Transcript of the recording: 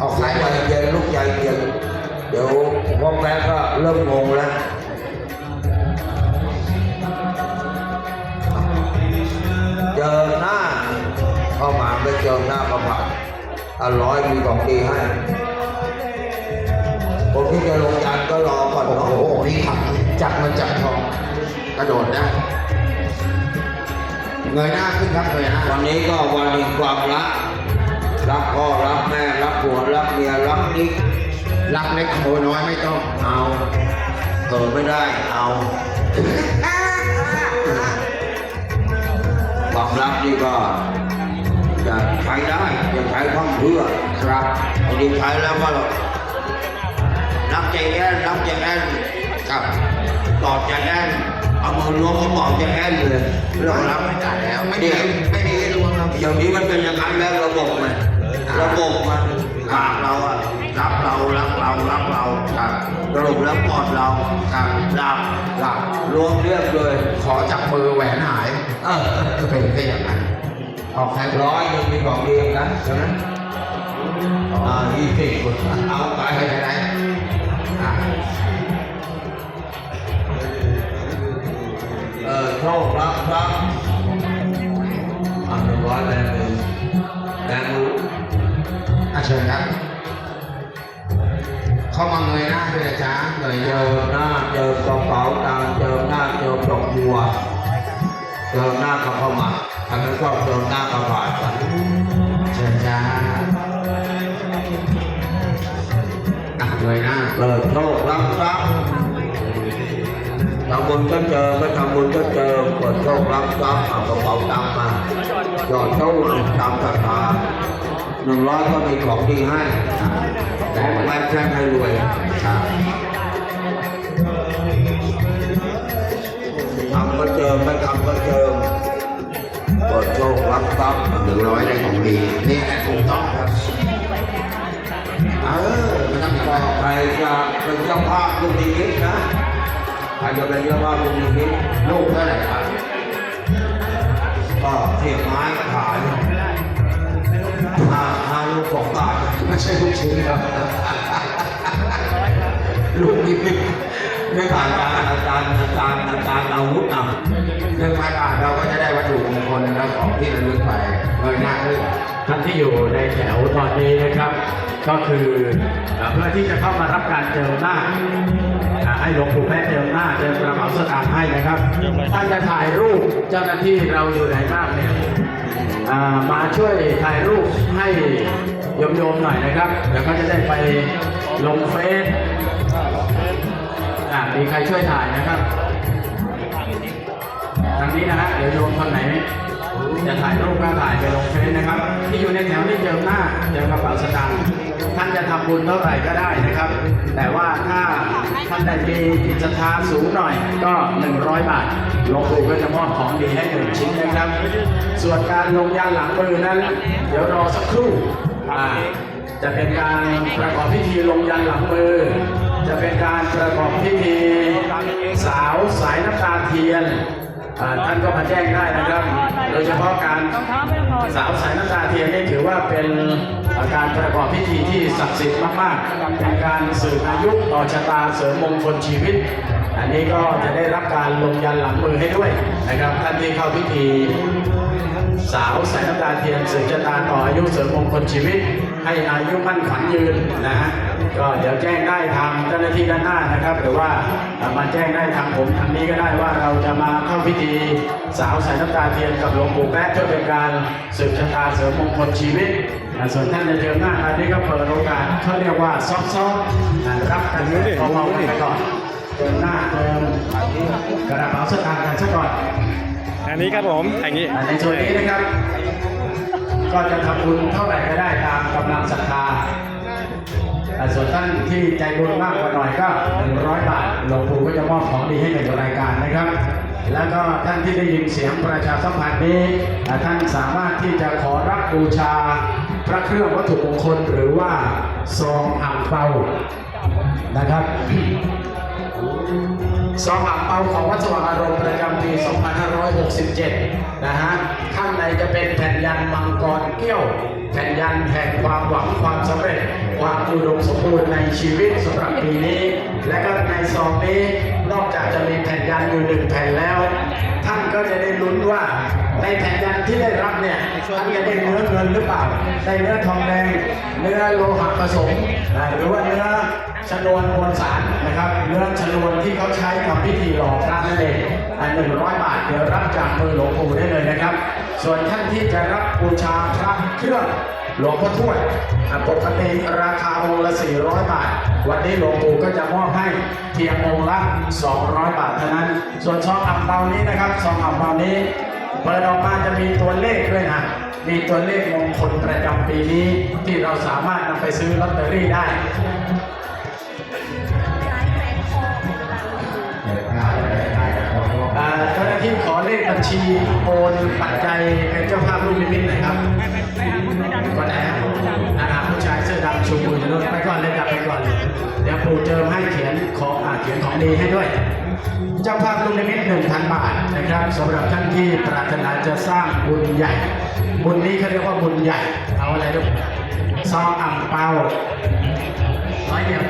ออกใจซ้ายไปเย็นลูกใจเย็นเดี๋ยวพ่อแม่ก็เริ่มงงแล้วเจอหน้าเข้ามาไม่เจอหน้าก็ผ่านอร่อยมีของดีให้คนที่จะลงยันก็รอก่อนโอ้เนาะโหนี่ขับจับเงินจับทองกระโดดได้เงยหน้าขึ้นครับเงยหน้าวันนี้ก็วันแห่งความรัก รักพ่อรักแม่รักผัวรักเมียรักนิกรักเล็กขโมยน้อยไม่ต้องเอาเกิดไม่ได้เอาความรักนี่ก็จะใช้ได้จะใช้พังเพื่อครับบางทีใช้แล้วก็รักใจแอนรักใจแอนครับตอบใจแอนเอามือล้วงกระบอกใจแอนเลยเรื่องรักไม่ได้แล้ว ไม่ดีไม่ดีดวงเราอย่างนี้มันเป็นอย่างนั้นแล้วระบบมัน ระบบมันปากเราอะรักเรารักเรารักเราครับสรุปแล้วกอดเราครับหลับหลับรวมเรียบเลย ขอจับมือแหวนหาย เออเป็นแค่อย่างนั้นออกแค่ร้อยมีของดีเหมือนกันใช่ไหมอ่ายี่สิบเอาไปไปไหนไหนเออโชครับครับอ่าหนึ่งร้อยแบงค์หนึ่งแบงค์รู้อะ เชิญครับ เข้ามาเงยหน้าด้วยนะจ๊ะเงยเจอหน้าเจอกระเป๋าตังเจอหน้าเจอดอกบัวเจอหน้าก็เข้ามาทางนั้นก็เจอหน้าก็ผ่านกันเชิญจ้าอะเงยหน้าเปิดโชครับครับทำบุญก็เจอไม่ทำบุญก็เจอเปิดโชครับครับเอากระเป๋าตังมาหยอดโชคตามศรัทธา หนึ่งร้อยก็มีของดีให้ของแม่แช่งให้รวยทำก็เจอไม่ทำก็เจอเปิดโชครับครับหนึ่งร้อยได้ของดี นี่แหละถูกต้องครับเออไม่ต้องบอใครจะเป็นเจ้าภาพลูกนิมิตนะใครจะเป็นเจ้าภาพลูกนิมิตลูกเท่าไหร่ครับก็เสียบไม้ขาย ลูกชิ้นครับลูกนิมิตไม่ผ่านการอาจารย์อาจารย์อาจารย์อาวุธนเรื่องไม้บาทเราก็จะได้วัตถุมงคลและของที่ระลึกไปเงยหน้าขึ้นท่านที่อยู่ในแถวตอนนี้นะครับ ก็คือเพื่อที่จะเข้ามารับการเจิมหน้าให้หลวงปู่แม่เจิมหน้าเจิมกระเป๋าสตางค์ให้นะครับท่านจะถ่ายรูปเจ้าหน้าที่เราอยู่ไหนบ้างเนี่ยมาช่วยถ่ายรูปให้ โยมๆหน่อยนะครับเดี๋ยวเขาจะได้ไปลงเฟซอ่ามีใครช่วยถ่ายนะครับทางนี้นะฮะเดี๋ยวโยมคนไหนจะถ่ายรูปก็ถ่ายไปลงเฟซนะครับ ที่อยู่ในแถวนี้เจิมหน้าเจิมกระเป๋าสตางค์ท่านจะทำบุญเท่าไหร่ก็ได้นะครับ แต่ว่าถ้าท่านใดมีจิตศรัทธาสูงหน่อยก็ 100 บาทหลวงปู่ก็จะมอบของดีให้หนึ่งชิ้นนะครับ ส่วนการลงยันหลังมือนั้น เดี๋ยวรอสักครู่ อ่าจะเป็นการประกอบพิธีลงยันหลังมือ จะเป็นการประกอบพิธีสาวสายน้ำตาเทียนอ่าท่านก็มาแจ้งได้นะครับ โดยเฉพาะการสาวสายน้ำตาเทียนนี่ถือว่าเป็นการประกอบพิธีที่ศักดิ์สิทธิ์มากๆเป็นการสืบอายุต่อชะตาเสริมมงคลชีวิต อันนี้ก็จะได้รับการลงยันหลังมือให้ด้วยนะครับท่านที่เข้าพิธีสาวสายน้ำตาเทียนสืบชะตาต่ออายุเสริมมงคลชีวิต ให้อายุมั่นขวัญยืนนะฮะก็เดี๋ยวแจ้งได้ทางเจ้าหน้าที่ด้านหน้านะครับ หรือว่ามาแจ้งได้ทางผมทางนี้ก็ได้ว่าเราจะมาเข้าพิธีสาวสายน้ำตาเทียนกับหลวงปู่แป๊ะเพื่อเป็นการสืบชะตาเสริมมงคลชีวิตอ่าส่วนท่านจะเจอหน้าอันนี้ก็เปิดโอกาสเขาเรียกว่าซอฟต์ๆอ่ารับกันเบาๆกันไปก่อน เจอหน้าเติมกระเป๋าสตางค์กันซะก่อนอันนี้ครับผมอย่างนี้ในส่วนนี้นะครับ ก็จะทำบุญเท่าไหร่ก็ได้ตามกำลังศรัทธาแต่ส่วนท่านที่ใจบุญมากกว่าหน่อยก็100 บาทหลวงปู่ก็จะมอบของดีให้ในรายการนะครับ แล้วก็ท่านที่ได้ยินเสียงประชาสัมพันธ์นี้อ่าท่านสามารถที่จะขอรับบูชาพระเครื่องวัตถุมงคลหรือว่าซองอ่างเปานะครับ สองอ่างเปาของวัดสว่างอารมณ์ประจำปี 2567 นะฮะ ข้างในจะเป็นแผ่นยันมังกรเกี้ยว แผ่นยันแห่งความหวังความสำเร็จ ความอุดมสมบูรณ์ในชีวิตสำหรับปีนี้ และก็ในซองนี้ นอกจากจะมีแผ่นยันอยู่หนึ่งแผ่นแล้ว ท่านก็จะได้ แผ่นยันที่ได้รับเนี่ยท่านจะได้เนื้อเงินหรือเปล่าได้เนื้อทองแดง เนื้อโลหะผสมหรือว่าเนื้อชนวนมวลสารนะครับเนื้อชนวนที่เขาใช้ทำพิธีหล่อพระนั่นเองหนึ่งร้อยบาทเดี๋ยวรับจากมือหลวงปู่ได้เลยนะครับ ส่วนท่านที่จะรับบูชาพระเครื่องหลวงพ่อทวดปกติราคาองค์ละ 400 บาท วันนี้หลวงปู่ก็จะมอบให้เพียงองค์ละ 200 บาทเท่านั้น ส่วนซองอ่ำเปานี้นะครับซองอ่ำเปานี้ เปิดออกมาจะมีตัวเลขด้วยนะ มีตัวเลขมงคลประจำปีนี้ที่เราสามารถนำไปซื้อลอตเตอรี่ได้อ่าเจ้าหน้าที่ขอเลขบัญชีโอนปัจจัยเป็นเจ้าภาพลูกนิมิตหน่อยครับก็ไหนฮะอาผู้ชายเสื้อดำชูมืออยู่นู่นไปก่อนเลยกลับไปก่อนเลยเดี๋ยวปู่เจิมให้เขียนของอ่าเขียนของดีให้ด้วย เจ้าภาพลงในิมิตหนึ่งพันบาทนะครับสำหรับท่านที่ปรารถนาจะสร้างบุญใหญ่ บุญนี้เขาเรียกว่าบุญใหญ่ เอาอะไรลูกซองอ่างเปาร้อยเดียว